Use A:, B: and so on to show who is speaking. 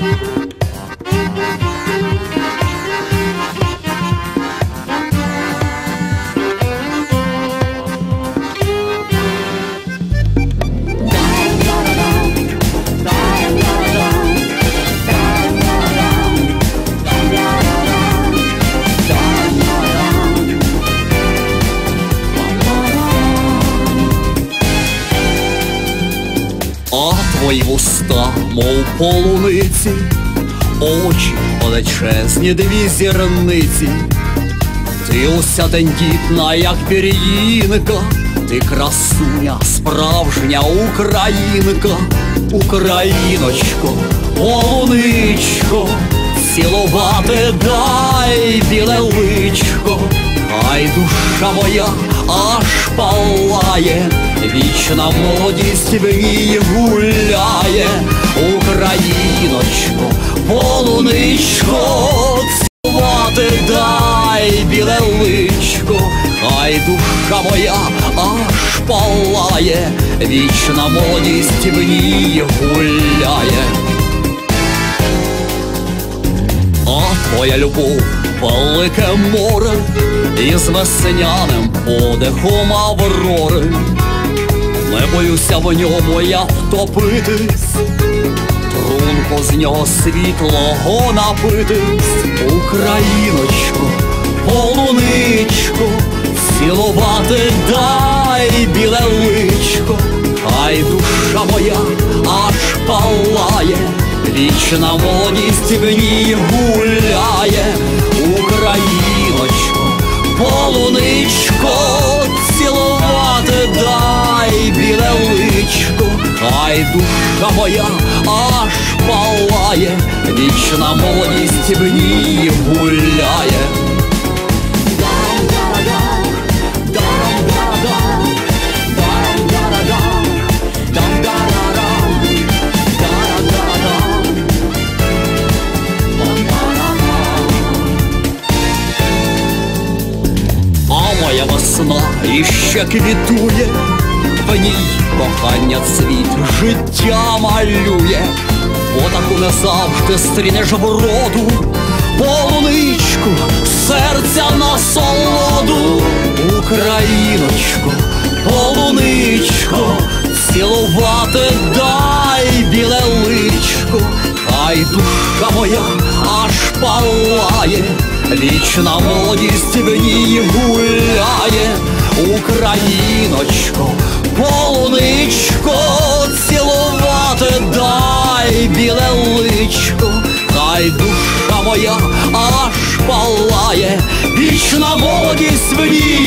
A: Thank you. Твої вуста, мов полуниці, очі величезні дві зірниці. Ти уся тендітна, як пір'їнка, ти красуня, справжня українка, Україночко, полуничко, цілувати дай біле личко, хай душа моя аж палає, вічна молодість в ній гуляє, Україночко, полуничко, цілувати дай біле личко, хай душа моя аж палає, вічна молодість в ній гуляє. А твоя любов велике море, із весняним подихом аврори. Не боюся в ньому я втопитись, трунко з нього світлого напитись, Україночко, полуничко, цілувати дай біле личко, хай душа моя аж палає, вічна молодість в ній гуляє, Україночко, полуничко, душа моя аж палає, вічна молодість в ній гуляє. А моя весна іще квітує, В ній. Кохання цвіт життя малює, бо таку не завжди стрінеш вроду, полуничку, серця на солоду, Україночко, полуничко, цілувати дай біле личко, хай душа моя аж палає. Вічна молодість в ній гуляє, Україночко, полуничко, цілувати дай біле личко, хай душа моя аж палає, вічна молодість в ній